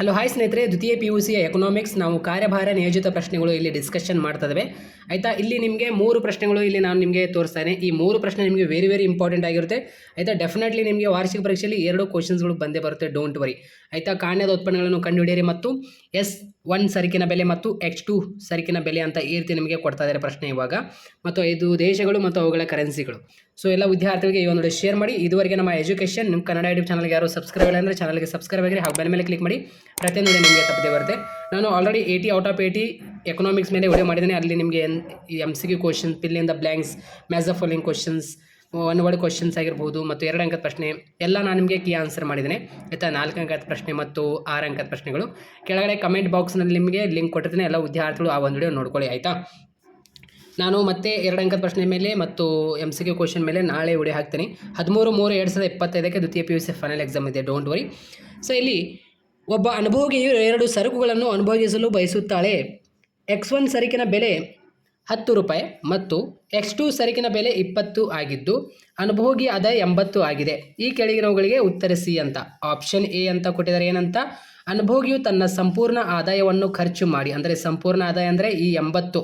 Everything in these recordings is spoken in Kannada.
ಹಲೋ, ಹಾಯ್ ಸ್ನೇಹಿತರೆ. ದ್ವಿತೀಯ ಪಿ ಯು ಸಿಯ ಎಕನಾಮಿಕ್ಸ್ ನಾವು ಕಾರ್ಯಭಾರ ನಿಯೋಜಿತ ಪ್ರಶ್ನೆಗಳು ಇಲ್ಲಿ ಡಿಸ್ಕಷನ್ ಮಾಡ್ತಾ ಆಯಿತಾ, ಇಲ್ಲಿ ನಿಮಗೆ ಮೂರು ಪ್ರಶ್ನೆಗಳು ಇಲ್ಲಿ ನಾನು ನಿಮಗೆ ತೋರಿಸ್ತೇನೆ. ಈ ಮೂರು ಪ್ರಶ್ನೆ ನಿಮಗೆ ವೆರಿ ವೆರಿ ಇಂಪಾರ್ಟೆಂಟ್ ಆಗಿರುತ್ತೆ. ಆಯಿತಾ ಡೆಫಿನೆಟ್ಲಿ ನಿಮಗೆ ವಾರ್ಷಿಕ ಪರೀಕ್ಷೆಯಲ್ಲಿ ಎರಡು ಕ್ವಶನ್ಸ್ಗಳು ಬಂದೇ ಬರುತ್ತೆ. ಡೋಂಟ್ ವರಿ ಆಯಿತಾ, ಕಾಣ್ಯದ ಉತ್ಪನ್ನಗಳನ್ನು ಕಂಡುಹಿಡಿಯಿರಿ ಮತ್ತು ಎಸ್ ಒನ್ ಸರಕಿನ ಬೆಲೆ ಮತ್ತು ಎಕ್ಸ್ ಟು ಸರಕಿನ ಬೆಲೆ ಅಂತ ಈ ರೀತಿ ನಿಮಗೆ ಕೊಡ್ತಾ ಇದ್ದಾರೆ ಪ್ರಶ್ನೆ ಇವಾಗ. ಮತ್ತು ಐದು ದೇಶಗಳು ಮತ್ತು ಅವುಗಳ ಕರೆನ್ಸಿಗಳು ಸೊ ಎಲ್ಲ ವಿದ್ಯಾರ್ಥಿಗಳಿಗೆ ಈ ಒಂದು ಶೇರ್ ಮಾಡಿ. ಇದುವರೆಗೆ ನಮ್ಮ ಎಜುಕೇಷನ್ ನಿಮ್ಮ ಕನ್ನಡ ಯೂಟ್ಯೂಬ್ ಚಾನಲ್ಗೆ ಯಾರು ಸಬ್ಸ್ಕ್ರೈಬ್ ಇಲ್ಲ ಅಂದರೆ ಚಾನಲ್ಗೆ ಸಬ್ಸ್ಕ್ರೈಬ್ ಆಗಿರಿ. ಹಾಗೆ ಬೆಲೆ ಮೇಲೆ ಕ್ಲಿಕ್ ಮಾಡಿ. ಪ್ರತಿಯೊಂದು ನಿಮಗೆ ತಪ್ಪದೆ ಬರುತ್ತೆ. ನಾನು already eighty out of eighty economics ಮೇಲೆ ವಿಡಿಯೋ ಮಾಡಿದ್ದೇನೆ. ಅಲ್ಲಿ ನಿಮಗೆ N M C Q question fill in the blanks match of following questions one word questions ಆಗಿರ್ಬೋದು ಮತ್ತು ಎರಡು ಅಂಕದ ಪ್ರಶ್ನೆ, ಎಲ್ಲ ನಾನು ನಿಮಗೆ ಕೀ ಆನ್ಸರ್ ಮಾಡಿದ್ದೇನೆ. ಆಯಿತಾ? ನಾಲ್ಕು ಅಂಕದ ಪ್ರಶ್ನೆ ಮತ್ತು ಆರು ಅಂಕದ ಪ್ರಶ್ನೆಗಳು. ಕೆಳಗಡೆ ಕಮೆಂಟ್ ಬಾಕ್ಸ್ನಲ್ಲಿ ನಿಮಗೆ ಲಿಂಕ್ ಕೊಟ್ಟಿದ್ದೇನೆ ಎಲ್ಲ ವಿದ್ಯಾರ್ಥಿಗಳು ಆ ಒಂದು ವಿಡಿಯೋ ನೋಡ್ಕೊಳ್ಳಿ. ಆಯಿತಾ? ನಾನು ಮತ್ತೆ ಎರಡು ಅಂಕದ ಪ್ರಶ್ನೆ ಮೇಲೆ ಮತ್ತು ಎಂ ಸಿ ಕ್ಯೂ ಕ್ವಶನ್ ಮೇಲೆ ನಾಳೆ ವಿಡಿಯೋ ಹಾಕ್ತೀನಿ. ಹದಿಮೂರು ಮೂರು ಎರಡು ಸಾವಿರದ ಇಪ್ಪತ್ತೈದಕ್ಕೆ ದ್ವಿತೀಯ P U C final exam ಇದೆ. ಡೋಂಟ್ ವರಿ ಸೊ ಇಲ್ಲಿ ಒಬ್ಬ ಅನುಭೋಗಿಯು ಎರಡು ಸರಕುಗಳನ್ನು ಅನುಭೋಗಿಸಲು ಬಯಸುತ್ತಾಳೆ. ಎಕ್ಸ್ ಒನ್ ಸರಕಿನ ಬೆಲೆ ಹತ್ತು ರೂಪಾಯಿ ಮತ್ತು ಎಕ್ಸ್ ಟು ಸರಕಿನ ಬೆಲೆ ಇಪ್ಪತ್ತು ಆಗಿದ್ದು, ಅನುಭೋಗಿ ಆದಾಯ ಎಂಬತ್ತು ಆಗಿದೆ. ಈ ಕೆಳಗಿನವುಗಳಿಗೆ ಉತ್ತರಿಸಿ ಅಂತ. ಆಪ್ಷನ್ ಎ ಅಂತ ಕೊಟ್ಟಿದ್ದಾರೆ. ಏನಂತ? ಅನುಭೋಗಿಯು ತನ್ನ ಸಂಪೂರ್ಣ ಆದಾಯವನ್ನು ಖರ್ಚು ಮಾಡಿ. ಅಂದರೆ ಸಂಪೂರ್ಣ ಆದಾಯ ಅಂದರೆ ಈ ಎಂಬತ್ತು.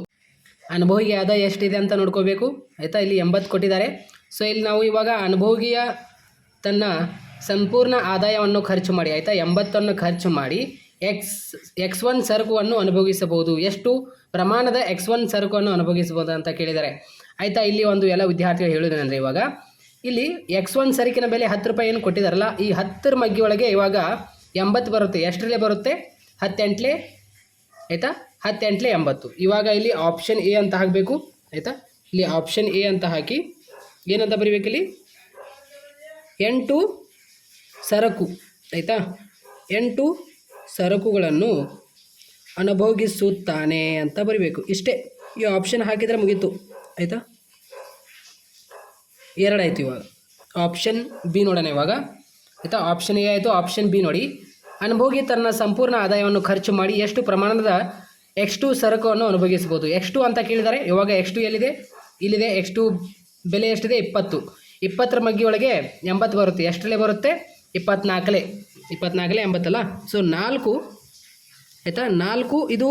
ಅನುಭೋಗಿ ಆದಾಯ ಎಷ್ಟಿದೆ ಅಂತ ನೋಡ್ಕೋಬೇಕು. ಆಯಿತಾ? ಇಲ್ಲಿ ಎಂಬತ್ತು ಕೊಟ್ಟಿದ್ದಾರೆ. ಸೊ ಇಲ್ಲಿ ನಾವು ಇವಾಗ ಅನುಭೋಗಿಯ ತನ್ನ ಸಂಪೂರ್ಣ ಆದಾಯವನ್ನು ಖರ್ಚು ಮಾಡಿ, ಆಯಿತಾ? ಎಂಬತ್ತನ್ನು ಖರ್ಚು ಮಾಡಿ ಎಕ್ಸ್ ಎಕ್ಸ್ ಒನ್ ಸರಕುವನ್ನು ಅನುಭವಿಸಬಹುದು. ಎಷ್ಟು? ಪ್ರಮಾಣದ ಎಕ್ಸ್ ಒನ್ ಸರಕುವನ್ನು ಅನುಭವಿಸಬಹುದು ಅಂತ ಕೇಳಿದ್ದಾರೆ. ಆಯಿತಾ? ಇಲ್ಲಿ ಒಂದು ಎಲ್ಲ ವಿದ್ಯಾರ್ಥಿಗಳು ಹೇಳೋದೇನೆಂದರೆ ಇವಾಗ, ಇಲ್ಲಿ ಎಕ್ಸ್ ಒನ್ ಸರಕಿನ ಬೆಲೆ ಹತ್ತು ರೂಪಾಯಿ ಏನು ಕೊಟ್ಟಿದ್ದಾರಲ್ಲ, ಈ ಹತ್ತರ ಮಗ್ಗಿ ಒಳಗೆ ಇವಾಗ ಎಂಬತ್ತು ಬರುತ್ತೆ. ಎಷ್ಟರಲ್ಲೇ ಬರುತ್ತೆ? ಹತ್ತೆಂಟ್ಲೆ, ಆಯಿತಾ? ಹತ್ತೆಂಟ್ಲೆ ಎಂಬತ್ತು. ಇವಾಗ ಇಲ್ಲಿ ಆಪ್ಷನ್ ಎ ಅಂತ ಹಾಕಬೇಕು, ಆಯಿತಾ? ಇಲ್ಲಿ ಆಪ್ಷನ್ ಎ ಅಂತ ಹಾಕಿ ಏನಂತ ಬರೀಬೇಕಿಲ್ಲಿ? ಎಂಟು ಸರಕು, ಆಯಿತಾ? ಎಂಟು ಸರಕುಗಳನ್ನು ಅನುಭೋಗಿಸುತ್ತಾನೆ ಅಂತ ಬರಿಬೇಕು. ಇಷ್ಟೇ, ಈ ಆಪ್ಷನ್ ಹಾಕಿದರೆ ಮುಗೀತು, ಆಯಿತಾ? ಎರಡಾಯ್ತು ಇವಾಗ. ಆಪ್ಷನ್ ಬಿ ನೋಡೋಣ ಇವಾಗ. ಆಯಿತಾ? ಆಪ್ಷನ್ ಎ ಆಯಿತು ಆಪ್ಷನ್ ಬಿ ನೋಡಿ. ಅನುಭೋಗಿ ತನ್ನ ಸಂಪೂರ್ಣ ಆದಾಯವನ್ನು ಖರ್ಚು ಮಾಡಿ ಎಷ್ಟು ಪ್ರಮಾಣದ ಎಷ್ಟು ಸರಕುವನ್ನು ಅನುಭೋಗಿಸ್ಬೋದು ಎಷ್ಟು ಅಂತ ಕೇಳಿದ್ದಾರೆ ಇವಾಗ ಎಷ್ಟು ಎಲ್ಲಿದೆ? ಇಲ್ಲಿದೆ. ಎಷ್ಟು ಬೆಲೆ ಎಷ್ಟಿದೆ? ಇಪ್ಪತ್ತು. ಇಪ್ಪತ್ತರ ಮಗ್ಗಿಯೊಳಗೆ ಎಂಬತ್ತು ಬರುತ್ತೆ. ಎಷ್ಟರಲ್ಲೇ ಬರುತ್ತೆ? ಇಪ್ಪತ್ನಾಲ್ಕಲೇ, ಇಪ್ಪತ್ನಾಲ್ಕಲೆ ಎಂಬತ್ತಲ್ಲ? ಸೊ ನಾಲ್ಕು, ಆಯಿತಾ? ನಾಲ್ಕು ಇದು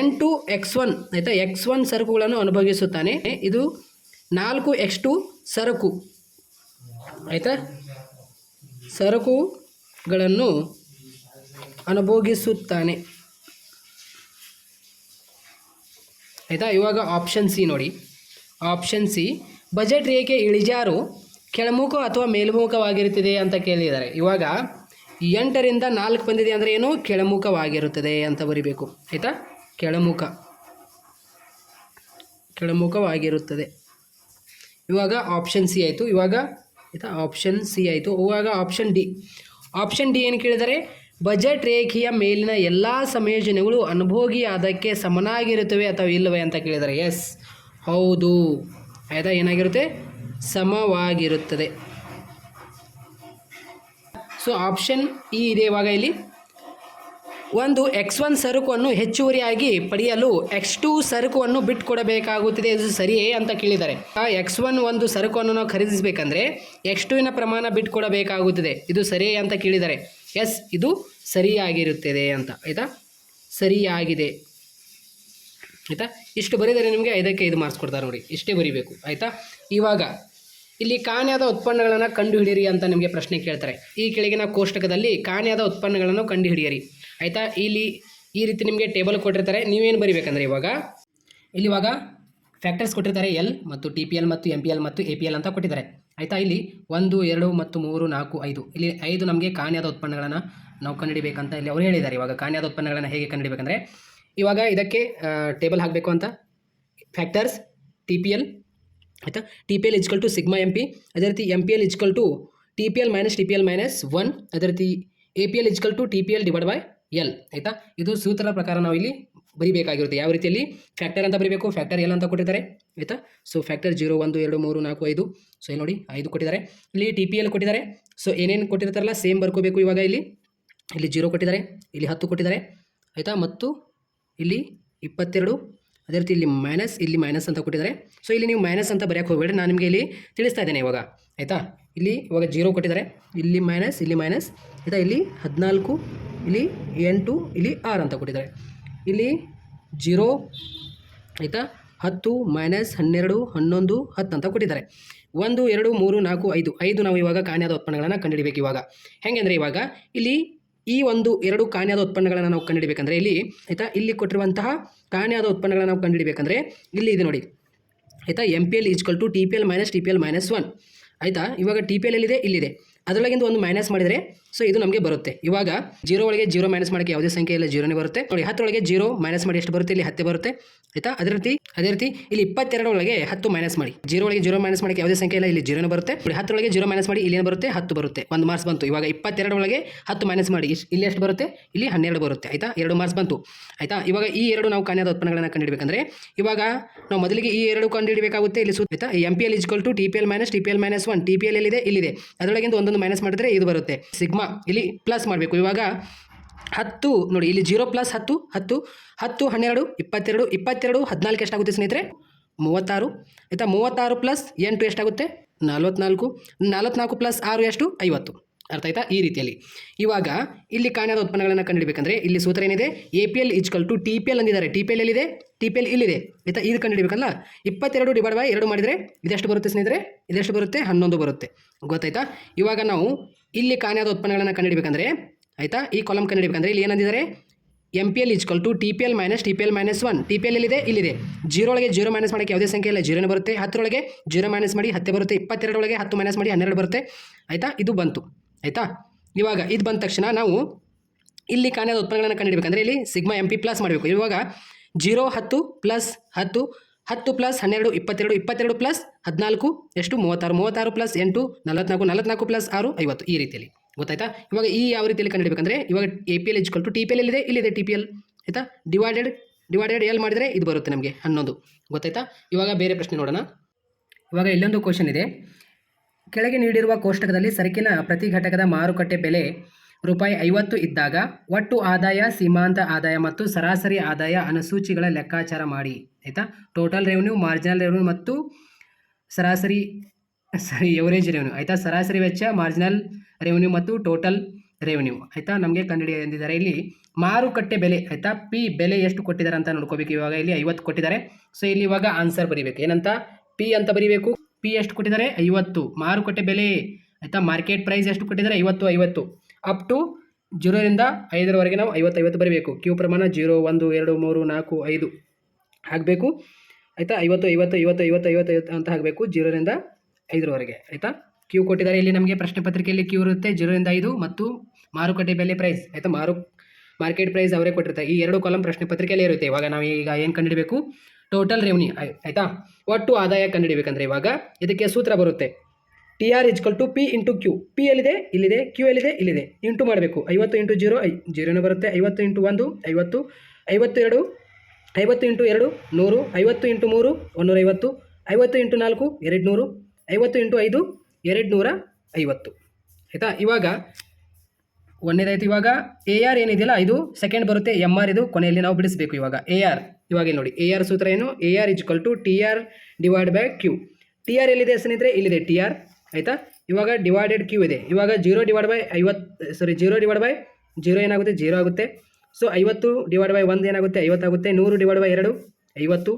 ಎಂಟು ಎಕ್ಸ್ ಒನ್, ಆಯಿತಾ? ಎಕ್ಸ್ ಒನ್ ಸರಕುಗಳನ್ನು ಅನುಭವಿಸುತ್ತಾನೆ. ಇದು ನಾಲ್ಕು ಎಕ್ಸ್ ಟು ಸರಕು, ಆಯಿತಾ? ಸರಕುಗಳನ್ನು ಅನುಭೋಗಿಸುತ್ತಾನೆ. ಆಯಿತಾ? ಇವಾಗ ಆಪ್ಷನ್ ಸಿ ನೋಡಿ. ಆಪ್ಷನ್ ಸಿ ಬಜೆಟ್ ರೇಖೆ ಇಳಿಜಾರು ಕೆಳಮುಖ ಅಥವಾ ಮೇಲ್ಮುಖವಾಗಿರುತ್ತದೆ ಅಂತ ಕೇಳಿದ್ದಾರೆ ಇವಾಗ ಎಂಟರಿಂದ ನಾಲ್ಕು ಬಂದಿದೆ ಅಂದರೆ ಏನು? ಕೆಳಮುಖವಾಗಿರುತ್ತದೆ ಅಂತ ಬರಿಬೇಕು. ಆಯಿತಾ? ಕೆಳಮುಖ. ಕೆಳಮುಖವಾಗಿರುತ್ತದೆ. ಇವಾಗ ಆಪ್ಷನ್ ಸಿ ಆಯಿತು. ಇವಾಗ ಆಯಿತಾ? ಆಪ್ಷನ್ ಸಿ ಆಯಿತು. ಇವಾಗ ಆಪ್ಷನ್ ಡಿ ಆಪ್ಷನ್ ಡಿ ಏನು ಕೇಳಿದರೆ, ಬಜೆಟ್ ರೇಖೆಯ ಮೇಲಿನ ಎಲ್ಲ ಸಂಯೋಜನೆಗಳು ಅನುಭೋಗಿ ಅದಕ್ಕೆ ಸಮನಾಗಿರುತ್ತವೆ ಅಥವಾ ಇಲ್ಲವೇ ಅಂತ ಕೇಳಿದರೆ ಎಸ್ ಹೌದು. ಆಯಿತಾ? ಏನಾಗಿರುತ್ತೆ? ಸಮವಾಗಿರುತ್ತದೆ. ಸೊ ಆಪ್ಷನ್ ಈ ಇದೆ ಇವಾಗ ಇಲ್ಲಿ. ಒಂದು ಎಕ್ಸ್ ಒನ್ ಸರಕುವನ್ನು ಹೆಚ್ಚುವರಿಯಾಗಿ ಪಡೆಯಲು ಎಕ್ಸ್ ಟು ಸರಕುವನ್ನು ಬಿಟ್ಟುಕೊಡಬೇಕಾಗುತ್ತದೆ. ಇದು ಸರಿಯೇ ಅಂತ ಕೇಳಿದ್ದಾರೆ. ಎಕ್ಸ್ ಒನ್ ಒಂದು ಸರಕುವನ್ನು ನಾವು ಖರೀದಿಸಬೇಕಂದ್ರೆ ಎಕ್ಸ್ ಟುವಿನ ಪ್ರಮಾಣ ಬಿಟ್ಟುಕೊಡಬೇಕಾಗುತ್ತದೆ. ಇದು ಸರಿಯೇ ಅಂತ ಕೇಳಿದ್ದಾರೆ. ಎಸ್ ಇದು ಸರಿಯಾಗಿರುತ್ತದೆ ಅಂತ. ಆಯಿತಾ? ಸರಿಯಾಗಿದೆ. ಆಯಿತಾ? ಇಷ್ಟು ಬರೀದರೆ ನಿಮಗೆ ಐದಕ್ಕೆ ಐದು ಮಾರ್ಕ್ಸ್ ಕೊಡ್ತಾರೆ ನೋಡಿ. ಇಷ್ಟೇ ಬರಿಬೇಕು. ಆಯಿತಾ? ಇವಾಗ, ಇಲ್ಲಿ ಕಾಣ್ಯಾದ ಉತ್ಪನ್ನಗಳನ್ನು ಕಂಡುಹಿಡಿಯಿರಿ ಅಂತ ನಿಮಗೆ ಪ್ರಶ್ನೆ ಕೇಳ್ತಾರೆ. ಈ ಕೆಳಗಿನ ಕೋಷ್ಟಕದಲ್ಲಿ ಕಾಣ್ಯಾದ ಉತ್ಪನ್ನಗಳನ್ನು ಕಂಡುಹಿಡಿಯಿರಿ. ಆಯಿತಾ? ಇಲ್ಲಿ ಈ ರೀತಿ ನಿಮಗೆ ಟೇಬಲ್ ಕೊಟ್ಟಿರ್ತಾರೆ. ನೀವೇನು ಬರೀಬೇಕಂದ್ರೆ ಇವಾಗ, ಇಲ್ಲಿ ಇವಾಗ ಫ್ಯಾಕ್ಟರ್ಸ್ ಕೊಟ್ಟಿರ್ತಾರೆ ಎಲ್ ಮತ್ತು ಟಿ ಪಿ ಎಲ್ ಮತ್ತು ಎಂ ಪಿ ಎಲ್ ಮತ್ತು ಎ ಪಿ ಎಲ್ ಅಂತ ಕೊಟ್ಟಿದ್ದಾರೆ. ಆಯಿತಾ? ಇಲ್ಲಿ ಒಂದು, ಎರಡು ಮತ್ತು ಮೂರು, ನಾಲ್ಕು, ಐದು. ಇಲ್ಲಿ ಐದು ನಮಗೆ ಕಾಣ್ಯಾದ ಉತ್ಪನ್ನಗಳನ್ನು ನಾವು ಕಂಡುಹಿಡಿಬೇಕಂತ ಇಲ್ಲಿ ಅವರು ಹೇಳಿದ್ದಾರೆ. ಇವಾಗ ಕಾಣ್ಯಾದ ಉತ್ಪನ್ನಗಳನ್ನು ಹೇಗೆ ಕಂಡುಹಿಡಿಬೇಕಂದ್ರೆ ಇವಾಗ ಇದಕ್ಕೆ ಟೇಬಲ್ ಹಾಕಬೇಕು ಅಂತ. ಫ್ಯಾಕ್ಟರ್ಸ್ ಟಿ ಪಿ ಎಲ್ ಆಯಿತಾ? T P L equal to sigma M P ಅದೇ ರೀತಿ M P L equal to T P L minus T P L minus one ಅದೇ ರೀತಿ A P L equal to T P L divide by L ಆಯಿತಾ? ಇದು ಸೂತ್ರದ ಪ್ರಕಾರ ನಾವು ಇಲ್ಲಿ ಬರಿಬೇಕಾಗಿರುತ್ತೆ. ಯಾವ ರೀತಿಯಲ್ಲಿ? ಫ್ಯಾಕ್ಟರ್ ಅಂತ ಬರಿಬೇಕು. ಫ್ಯಾಕ್ಟರ್ ಎಲ್ ಅಂತ ಕೊಟ್ಟಿದ್ದಾರೆ, ಆಯಿತಾ? ಸೊ ಫ್ಯಾಕ್ಟರ್ ಜೀರೋ ಒಂದು, ಎರಡು, ಮೂರು, ನಾಲ್ಕು, ಐದು. ಸೊ ಇಲ್ಲಿ ನೋಡಿ, ಐದು ಕೊಟ್ಟಿದ್ದಾರೆ. ಇಲ್ಲಿ ಟಿ ಪಿ ಎಲ್ ಕೊಟ್ಟಿದ್ದಾರೆ. ಸೊ ಏನೇನು ಕೊಟ್ಟಿರ್ತಾರಲ್ಲ? ಸೇಮ್ ಬರ್ಕೋಬೇಕು ಇವಾಗ ಇಲ್ಲಿ. ಇಲ್ಲಿ ಜೀರೋ ಕೊಟ್ಟಿದ್ದಾರೆ. ಇಲ್ಲಿ ಹತ್ತು ಕೊಟ್ಟಿದ್ದಾರೆ, ಆಯಿತಾ? ಮತ್ತು ಇಲ್ಲಿ ಇಪ್ಪತ್ತೆರಡು. ಅದೇ ರೀತಿ ಇಲ್ಲಿ ಮೈನಸ್ ಇಲ್ಲಿ ಮೈನಸ್ ಅಂತ ಕೊಟ್ಟಿದ್ದಾರೆ. ಸೊ ಇಲ್ಲಿ ನೀವು ಮೈನಸ್ ಅಂತ ಬರೆಯೋಕ್ಕೆ ಹೋಗಬೇಡಿ ನಾನು ನಿಮಗೆ ಇಲ್ಲಿ ತಿಳಿಸ್ತಾ ಇದ್ದೇನೆ ಇವಾಗ. ಆಯಿತಾ? ಇಲ್ಲಿ ಇವಾಗ ಜೀರೋ ಕೊಟ್ಟಿದ್ದಾರೆ. ಇಲ್ಲಿ ಮೈನಸ್ ಇಲ್ಲಿ ಮೈನಸ್ ಆಯಿತಾ? ಇಲ್ಲಿ ಹದಿನಾಲ್ಕು, ಇಲ್ಲಿ ಎಂಟು, ಇಲ್ಲಿ ಆರು ಅಂತ ಕೊಟ್ಟಿದ್ದಾರೆ. ಇಲ್ಲಿ ಜೀರೋ ಆಯಿತಾ? ಹತ್ತು ಮೈನಸ್ ಹನ್ನೆರಡು, ಹನ್ನೊಂದು, ಹತ್ತು ಅಂತ ಕೊಟ್ಟಿದ್ದಾರೆ. ಒಂದು, ಎರಡು, ಮೂರು, ನಾಲ್ಕು, ಐದು. ಐದು ನಾವು ಇವಾಗ ಕಾಣ್ಯಾದ ಉತ್ಪನ್ನಗಳನ್ನು ಕಂಡುಹಿಡಬೇಕು ಇವಾಗ. ಹೆಂಗೆಂದರೆ ಇವಾಗ ಇಲ್ಲಿ ಈ ಒಂದು ಎರಡು ಕಾಣೆಯಾದ ಉತ್ಪನ್ನಗಳನ್ನು ನಾವು ಕಂಡುಹಿಡಬೇಕಂದ್ರೆ ಇಲ್ಲಿ, ಆಯಿತಾ? ಇಲ್ಲಿ ಕೊಟ್ಟಿರುವಂತಹ ಕಾಣೆಯಾದ ಉತ್ಪನ್ನಗಳನ್ನು ನಾವು ಕಂಡುಹಿಡಬೇಕಂದ್ರೆ ಇಲ್ಲಿ ಇದೆ ನೋಡಿ. ಆಯಿತಾ? M P L equal to T P L minus T P L minus one ಆಯಿತಾ? ಇವಾಗ ಟಿ ಪಿ ಎಲ್ ಎಲ್ಲಿದೆ? ಇಲ್ಲಿದೆ. ಅದರೊಳಗಿಂದ ಒಂದು ಮೈನಸ್ ಮಾಡಿದರೆ ಸೊ ಇದು ನಮಗೆ ಬರುತ್ತೆ. ಇವಾಗ ಜೀರೋ ಒಳಗೆ ಜೀರೋ ಮೈನಸ್ ಮಾಡೋಕ್ಕೆ ಯಾವುದೇ ಸಂಖ್ಯೆ ಇಲ್ಲ ಜೀರೋನೇ ಬರುತ್ತೆ. ನೋಡಿ ಹತ್ತರೊಳಗೆ ಜೀರೋ ಮೈನಸ್ ಮಾಡಿ ಎಷ್ಟು ಬರುತ್ತೆ? ಇಲ್ಲಿ ಹತ್ತೆ ಬರುತ್ತೆ. ಆಯಿತಾ? ಅದೇ ರೀತಿ ಅದೇ ರೀತಿ ಇಲ್ಲಿ ಇಪ್ಪತ್ತೆರಡು ಒಳಗೆ ಹತ್ತು ಮೈನಸ್ ಮಾಡಿ. ಜೀರೋ ಒಳಗೆ ಜೀರೋ ಮೈನಸ್ ಮಾಡೋಕ್ಕೆ ಯಾವುದೇ ಸಂಖ್ಯೆ ಇಲ್ಲ, ಇಲ್ಲಿ ಜೀರೋನೇ ಬರುತ್ತೆ. ನೋಡಿ ಹತ್ತರೊಳಗೆ ಜೀರೋ ಮೈನಸ್ ಮಾಡಿ ಇಲ್ಲಿ ಬರುತ್ತೆ? ಹತ್ತು ಬರುತ್ತೆ. ಒಂದು ಮಾರ್ಕ್ಸ್ ಬಂತು. ಇವಾಗ ಇಪ್ಪತ್ತೆರಡರೊಳಗೆ ಹತ್ತು ಮೈನಸ್ ಮಾಡಿ ಇಲ್ಲಿ ಎಷ್ಟು ಬರುತ್ತೆ? ಇಲ್ಲಿ ಹನ್ನೆರಡು ಬರುತ್ತೆ. ಆಯಿತಾ? ಎರಡು ಮಾರ್ಕ್ಸ್ ಬಂತು. ಆಯಿತಾ? ಇವಾಗ ಈ ಎರಡು ನಾವು ಕಾಣ್ಯಾದ ಉತ್ಪನ್ನಗಳನ್ನು ಕಂಡುಹಿಡಬೇಕಂದ್ರೆ, ಇವಾಗ ನಾವು ಮೊದಲಿಗೆ ಈ ಎರಡು ಕಂಡುಹಿಡಬೇಕಾಗುತ್ತೆ. ಇಲ್ಲಿ ಸುತ್ತ M P L equal to T P L minus T P L minus one T P L ಎಲ್ಲಿದೆ? ಇಲ್ಲಿದೆ. ಅದರೊಳಗಿಂದ ಒಂದೊಂದು ಮೈನಸ್ ಮಾಡಿದ್ರೆ ಇದು ಬರುತ್ತೆ. ಸಿಗ್ಮಾ ಇಲ್ಲಿ ಪ್ಲಸ್ ಮಾಡಬೇಕು. ಇವಾಗ ಹತ್ತು ನೋಡಿ, ಇಲ್ಲಿ ಜೀರೋ ಪ್ಲಸ್ ಹತ್ತು ಹತ್ತು ಹತ್ತು, ಹನ್ನೆರಡು, ಇಪ್ಪತ್ತೆರಡು ಇಪ್ಪತ್ತೆರಡು, ಹದಿನಾಲ್ಕು ಎಷ್ಟಾಗುತ್ತೆ ಸ್ನೇಹಿತರೆ? ಮೂವತ್ತಾರು. ಆಯಿತಾ, ಮೂವತ್ತಾರು ಪ್ಲಸ್ ಎಂಟು ಎಷ್ಟಾಗುತ್ತೆ? ನಲ್ವತ್ನಾಲ್ಕು. ನಲ್ವತ್ನಾಲ್ಕು ಪ್ಲಸ್ ಆರು ಎಷ್ಟು? ಐವತ್ತು. ಅರ್ಥ ಆಯ್ತಾ? ಈ ರೀತಿಯಲ್ಲಿ. ಇವಾಗ ಇಲ್ಲಿ ಕಾಣದ ಉತ್ಪನ್ನಗಳನ್ನು ಕಂಡುಹಿಡಬೇಕಂದ್ರೆ ಇಲ್ಲಿ ಸೂತ್ರ ಏನಿದೆ? A P L equal to T P L ಅಂದಿದ್ದಾರೆ. T P L ಎಲ್ಲಿದೆ? ಟಿ ಪಿ ಎಲ್ ಇಲ್ಲಿದೆ. ಆಯ್ತಾ? ಇದು ಕಂಡುಹಿಡಬೇಕಲ್ಲ? ಇಪ್ಪತ್ತೆರಡು ಡಿವೈಡ್ ಬೈ ಎರಡು ಮಾಡಿದರೆ ಇದೆಷ್ಟು ಬರುತ್ತೆ ಸ್ನೇಹಿತರೆ? ಇದೆಷ್ಟು ಬರುತ್ತೆ? ಹನ್ನೊಂದು ಬರುತ್ತೆ. ಗೊತ್ತಾಯ್ತಾ? ಇವಾಗ ನಾವು ಇಲ್ಲಿ ಕಾಣದ ಉತ್ಪನ್ನಗಳನ್ನು ಕಂಡುಹಿಡಬೇಕಂದ್ರೆ, ಆಯಿತಾ? ಈ ಕಾಲಮ್ ಕಂಡುಹಿಡಬೇಕಂದ್ರೆ ಇಲ್ಲಿ ಏನಂದಿದ್ದಾರೆ? M P L equal to T P L minus T P L minus one T P L ಇಲ್ಲಿದೆ ಇಲ್ಲಿದೆ. ಜೀರೋ ಒಳಗೆ ಜೀರೋ ಮೈನಸ್ ಮಾಡೋಕ್ಕೆ ಯಾವುದೇ ಸಂಖ್ಯೆ ಇಲ್ಲ. ಜೀರೋನೇ ಬರುತ್ತೆ, ಹತ್ತರೊಳಗೆ ಜೀರೋ ಮೈನಸ್ ಮಾಡಿ ಹತ್ತೆ ಬರುತ್ತೆ. ಇಪ್ಪತ್ತೆರಡೊಳಗೆ ಹತ್ತು ಮೈನಸ್ ಮಾಡಿ ಹನ್ನೆರಡು ಬರುತ್ತೆ. ಆಯಿತಾ? ಇದು ಬಂತು. ಆಯಿತಾ? ಇವಾಗ ಇದು ಬಂದ ತಕ್ಷಣ ನಾವು ಇಲ್ಲಿ ಕಾಣದ ಉತ್ಪನ್ನಗಳನ್ನು ಕಂಡುಹಿಡಬೇಕಂದ್ರೆ ಇಲ್ಲಿ ಸಿಗ್ಮಾ ಎಂ ಪಿ ಪ್ಲಸ್ ಮಾಡಬೇಕು. ಇವಾಗ ಜೀರೋ, ಹತ್ತು ಪ್ಲಸ್ ಹತ್ತು ಹತ್ತು ಪ್ಲಸ್ ಹನ್ನೆರಡು, ಇಪ್ಪತ್ತೆರಡು ಇಪ್ಪತ್ತೆರಡು ಪ್ಲಸ್ ಹದಿನಾಲ್ಕು, ಎಷ್ಟು? ಮೂವತ್ತಾರು ಮೂವತ್ತಾರು ಪ್ಲಸ್ ಎಂಟು, ನಲವತ್ನಾಲ್ಕು ನಲವತ್ನಾಲ್ಕು ಪ್ಲಸ್ ಆರು, ಐವತ್ತು ಈ ರೀತಿಯಲ್ಲಿ. ಗೊತ್ತಾಯ್ತಾ? ಇವಾಗ ಈ ಯಾವ ರೀತಿಯಲ್ಲಿ ಕಂಡುಹಿಡಬೇಕಂದ್ರೆ ಇವಾಗ A P L equal to T P L ಇಲ್ಲಿದೆ ಇಲ್ಲಿದೆ ಟಿ ಪಿ ಎಲ್ ಆಯಿತಾ? ಡಿವೈಡೆಡ್ ಡಿವೈಡೆಡ್ ಎಲ್ ಮಾಡಿದರೆ ಇದು ಬರುತ್ತೆ ನಮಗೆ ಹನ್ನೊಂದು. ಗೊತ್ತಾಯ್ತಾ? ಇವಾಗ ಬೇರೆ ಪ್ರಶ್ನೆ ನೋಡೋಣ. ಇವಾಗ ಇಲ್ಲೊಂದು ಕ್ವಶನ್ ಇದೆ. ಕೆಳಗೆ ನೀಡಿರುವ ಕೋಷ್ಟಕದಲ್ಲಿ ಸರಕಿನ ಪ್ರತಿ ಘಟಕದ ಮಾರುಕಟ್ಟೆ ಬೆಲೆ ರೂಪಾಯಿ ಐವತ್ತು ಇದ್ದಾಗ ಒಟ್ಟು ಆದಾಯ, ಸೀಮಾಂತ ಆದಾಯ ಮತ್ತು ಸರಾಸರಿ ಆದಾಯ ಅನುಸೂಚಿಗಳ ಲೆಕ್ಕಾಚಾರ ಮಾಡಿ. ಆಯಿತಾ? ಟೋಟಲ್ ರೆವೆನ್ಯೂ ಮಾರ್ಜಿನಲ್ ರೆವೆನ್ಯೂ ಮತ್ತು ಸರಾಸರಿ, ಸರಿ ಎವರೇಜ್ ರೆವೆನ್ಯೂ ಆಯಿತಾ? ಸರಾಸರಿ ವೆಚ್ಚ ಮಾರ್ಜಿನಲ್ ರೆವೆನ್ಯೂ ಮತ್ತು ಟೋಟಲ್ ರೆವೆನ್ಯೂ ಆಯಿತಾ? ನಮಗೆ ಕಂಡುಹಿಡಿ ಎಂದಿದ್ದಾರೆ ಇಲ್ಲಿ ಮಾರುಕಟ್ಟೆ ಬೆಲೆ. ಆಯಿತಾ? ಪಿ ಬೆಲೆ ಎಷ್ಟು ಕೊಟ್ಟಿದ್ದಾರೆ ಅಂತ ನೋಡ್ಕೋಬೇಕು. ಇವಾಗ ಇಲ್ಲಿ ಐವತ್ತು ಕೊಟ್ಟಿದ್ದಾರೆ. ಸೊ ಇಲ್ಲಿ ಇವಾಗ ಆನ್ಸರ್ ಬರೀಬೇಕು. ಏನಂತ? ಪಿ ಅಂತ ಬರೀಬೇಕು. ಪಿ ಎಷ್ಟು ಕೊಟ್ಟಿದ್ದಾರೆ? ಐವತ್ತು. ಮಾರುಕಟ್ಟೆ ಬೆಲೆ, ಆಯಿತಾ? ಮಾರ್ಕೆಟ್ ಪ್ರೈಸ್ ಎಷ್ಟು ಕೊಟ್ಟಿದ್ದಾರೆ? ಐವತ್ತು ಐವತ್ತು. ಅಪ್ ಟು ಜೀರೋರಿಂದ ಐದರವರೆಗೆ ನಾವು ಐವತ್ತು ಐವತ್ತು ಬರೀಬೇಕು. ಕ್ಯೂ ಪ್ರಮಾಣ ಜೀರೋ ಒಂದು, ಎರಡು, ಮೂರು, ನಾಲ್ಕು, ಐದು. ಹಾಕಬೇಕು. ಆಯಿತಾ? ಐವತ್ತು ಐವತ್ತು ಐವತ್ತು ಐವತ್ತು ಐವತ್ತು ಐವತ್ತು ಅಂತ ಹಾಕಬೇಕು. ಜೀರೋರಿಂದ ಐದರವರೆಗೆ. ಆಯಿತಾ? ಕ್ಯೂ ಕೊಟ್ಟಿದ್ದಾರೆ. ಇಲ್ಲಿ ನಮಗೆ ಪ್ರಶ್ನೆ ಪತ್ರಿಕೆಯಲ್ಲಿ ಕ್ಯೂ ಇರುತ್ತೆ. ಜೀರೋರಿಂದ ಐದು ಮತ್ತು ಮಾರುಕಟ್ಟೆ ಬೆಲೆ ಪ್ರೈಸ್ ಆಯಿತಾ? ಮಾರು ಮಾರ್ಕೆಟ್ ಪ್ರೈಸ್ ಅವರೇ ಕೊಟ್ಟಿರ್ತಾರೆ. ಈ ಎರಡು ಕಾಲಂ ಪ್ರಶ್ನೆ ಪತ್ರಿಕೆಯಲ್ಲಿ ಇರುತ್ತೆ. ಇವಾಗ ನಾವು ಈಗ ಏನು ಕಂಡುಹಿಡಬೇಕು ಟೋಟಲ್ ರೆವೆನ್ಯೂ ಆಯಿತಾ? ಒಟ್ಟು ಆದಾಯ ಕಂಡುಹಿಡಿಯಬೇಕಂದ್ರೆ ಇವಾಗ ಇದಕ್ಕೆ ಸೂತ್ರ ಬರುತ್ತೆ. T R equal to P into Q P ಎಲ್ಲಿದೆ? ಇಲ್ಲಿದೆ. ಕ್ಯೂ ಎಲ್ಲಿದೆ? ಇಲ್ಲಿದೆ. ಇಂಟು ಮಾಡಬೇಕು. ಐವತ್ತು ಇಂಟು ಜೀರೋ ಐ ಜೀರೋನೇ ಬರುತ್ತೆ. ಐವತ್ತು ಇಂಟು ಒಂದು, ಐವತ್ತು. ಐವತ್ತು ಎರಡು ಐವತ್ತು ಇಂಟು ಎರಡು, ನೂರು. ಐವತ್ತು ಇಂಟು ಮೂರು ಒಂದೂರೈವತ್ತು ಐವತ್ತು ಇಂಟು ನಾಲ್ಕು ಎರಡು ನೂರು ಐವತ್ತು ಇಂಟು ಐದು ಎರಡು ನೂರ ಐವತ್ತು ಆಯಿತಾ? ಇವಾಗ ಒಂದನೇದಾಯ್ತು ಇವಾಗ. ಎ ಆರ್ ಏನಿದೆಯಲ್ಲ, ಇದು ಸೆಕೆಂಡ್ ಬರುತ್ತೆ ಎಂ ಆರ್ ಇದು ಕೊನೆಯಲ್ಲಿ ನಾವು ಬಿಡಿಸಬೇಕು ಇವಾಗ. ಎ ಆರ್ ಇವಾಗ ನೋಡಿ ಎ ಆರ್ ಸೂತ್ರ ಏನು? A R equal to T R divide by Q T R ಎಲ್ಲಿದೆ ಸ್ನೇಹಿತರೆ? ಇಲ್ಲಿದೆ ಟಿ ಆರ್ ಆಯಿತಾ? ಇವಾಗ ಡಿವೈಡೆಡ್ ಕ್ಯೂ ಇದೆ. ಇವಾಗ ಜೀರೋ ಡಿವೈಡ್ ಬೈ ಐವತ್ತು sorry zero divide by zero ಏನಾಗುತ್ತೆ? ಜೀರೋ ಆಗುತ್ತೆ. ಸೊ ಐವತ್ತು ಡಿವೈಡ್ ಬೈ ಒಂದು ಏನಾಗುತ್ತೆ? ಐವತ್ತಾಗುತ್ತೆ ನೂರು ಡಿವೈಡ್ ಬೈ ಎರಡು, ಐವತ್ತು.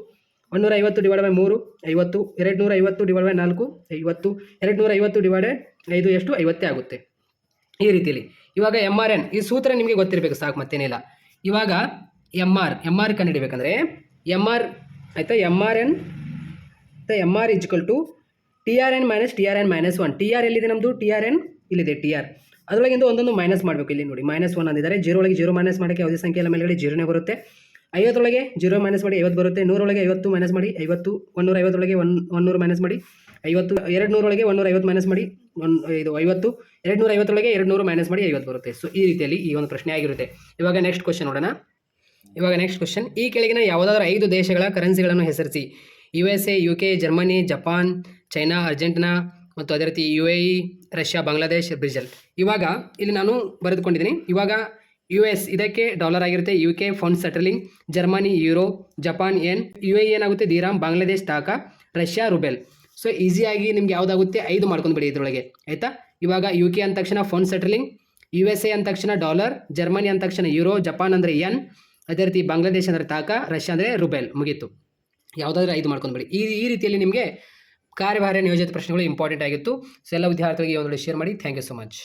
ಒಂದೂರ ಐವತ್ತು ಡಿವೈಡ್ ಬೈ ಮೂರು, ಐವತ್ತು. ಎರಡು ನೂರ ಐವತ್ತು ಡಿವೈಡ್ ಬೈ ನಾಲ್ಕು, ಐವತ್ತು. ಎರಡು ನೂರ ಐವತ್ತು ಡಿವೈಡ್ ಐದು, ಎಷ್ಟು? ಐವತ್ತೇ ಆಗುತ್ತೆ. ಈ ರೀತಿಯಲ್ಲಿ. ಇವಾಗ ಎಂ ಆರ್ ಎನ್ ಈ ಸೂತ್ರ ನಿಮಗೆ ಗೊತ್ತಿರಬೇಕು ಸಾಕು, ಮತ್ತೇನಿಲ್ಲ. ಇವಾಗ ಎಂ ಆರ್ ಎಂ ಆರ್ ಕಂಡುಹಿಡಬೇಕಂದ್ರೆ ಎಂ ಆರ್ ಆಯಿತಾ? M R N M R equal to T R N minus T R N minus one T R ಎಲ್ಲಿದೆ ನಮ್ಮದು ಟಿ ಆರ್ ಎನ್ ಇಲ್ಲಿದೆ ಟಿ ಆರ್ ಅದರೊಳಗಿಂದ ಒಂದೊಂದು ಮೈನಸ್ ಮಾಡಬೇಕು ಇಲ್ಲಿ ನೋಡಿ. ಮೈನಸ್ ಒನ್ ಅಂದಿದ್ದಾರೆ. ಜೀರೋ ಒಳಗೆ ಜೀರೋ ಮೈನಸ್ ಮಾಡೋಕ್ಕೆ ಯಾವುದೇ ಸಂಖ್ಯೆ ಎಲ್ಲ ಮೇಲ್ಗಡೆ ಜೀರೋನೇ ಬರುತ್ತೆ. ಐವತ್ತೊಳಗೆ ಜೀರೋ ಮೈನಸ್ ಮಾಡಿ, ಐವತ್ತು ಬರುತ್ತೆ. ನೂರೊಳಗೆ ಐವತ್ತು ಮೈನಸ್ ಮಾಡಿ, ಐವತ್ತು ಒನ್ನೂರ ಐವತ್ತೊಳಗೆ ಒನ್ ಒನ್ನೂರು ಮೈನಸ್ ಮಾಡಿ. ಐವತ್ತು ಎರಡು ನೂರೊಳಗೆ ಒನ್ನೂರ ಐವತ್ತು ಮೈನಸ್ ಮಾಡಿ ಒನ್ ಇದು ಐವತ್ತು ಎರಡು ನೂರ ಐವತ್ತೊಳಗೆ ಎರಡು ನೂರು ಮೈನಸ್ ಮಾಡಿ ಐವತ್ತು ಬರುತ್ತೆ. ಸೊ ಈ ರೀತಿಯಲ್ಲಿ ಈ ಒಂದು ಪ್ರಶ್ನೆ ಆಗಿರುತ್ತೆ. ಇವಾಗ ನೆಕ್ಸ್ಟ್ ಕ್ವಶನ್ ನೋಡೋಣ. ಇವಾಗ ನೆಕ್ಸ್ಟ್ ಕ್ವಶನ್ ಈ ಕೆಳಗಿನ ಯಾವುದಾದ್ರೂ ಐದು ದೇಶಗಳ ಕರೆನ್ಸಿಗಳನ್ನು ಹೆಸರಿಸಿ. U S A U K Germany Japan China Argentina ಮತ್ತು ಅದೇ ರೀತಿ U A E Russia Bangladesh Brazil ಇವಾಗ ಇಲ್ಲಿ ನಾನು ಬರೆದುಕೊಂಡಿದ್ದೀನಿ. ಇವಾಗ ಯು ಎಸ್ ಇದಕ್ಕೆ ಡಾಲರ್ ಆಗಿರುತ್ತೆ. U K pound sterling Germany euro Japan yen U A ಏನಾಗುತ್ತೆ? Dirham Bangladesh taka Russia rouble so ಈಸಿಯಾಗಿ ನಿಮ್ಗೆ ಯಾವುದಾಗುತ್ತೆ? ಐದು ಮಾಡ್ಕೊಂಡ್ಬಿಡಿ ಇದರೊಳಗೆ. ಆಯಿತಾ? ಇವಾಗ ಯು ಕೆ ಅಂದ ತಕ್ಷಣ pound sterling U S A ಅಂದ ತಕ್ಷಣ ಡಾಲರ್ ಜರ್ಮನಿ ಅಂದ ತಕ್ಷಣ ಯುರೋ ಜಪಾನ್ ಅಂದರೆ ಎನ್ ಅದೇ ರೀತಿ ಬಾಂಗ್ಲಾದೇಶ ಅಂದರೆ ತಾಕ ರಷ್ಯಾ ಅಂದರೆ ರುಬೆಲ್ ಮುಗೀತು. ಯಾವುದಾದ್ರೂ ಐದು ಮಾಡ್ಕೊಂಡ್ಬಿಡಿ ಈ ಈ ರೀತಿಯಲ್ಲಿ ನಿಮಗೆ ಕಾರ್ಯಭಾರ ನಿಯೋಜಿತ ಪ್ರಶ್ನೆಗಳು ಇಂಪಾರ್ಟೆಂಟ್ ಆಗಿತ್ತು. ಸೊ ಎಲ್ಲ ವಿದ್ಯಾರ್ಥಿಗಳಿಗೆ ಒಂದು ಶೇರ್ ಮಾಡಿ. Thank you so much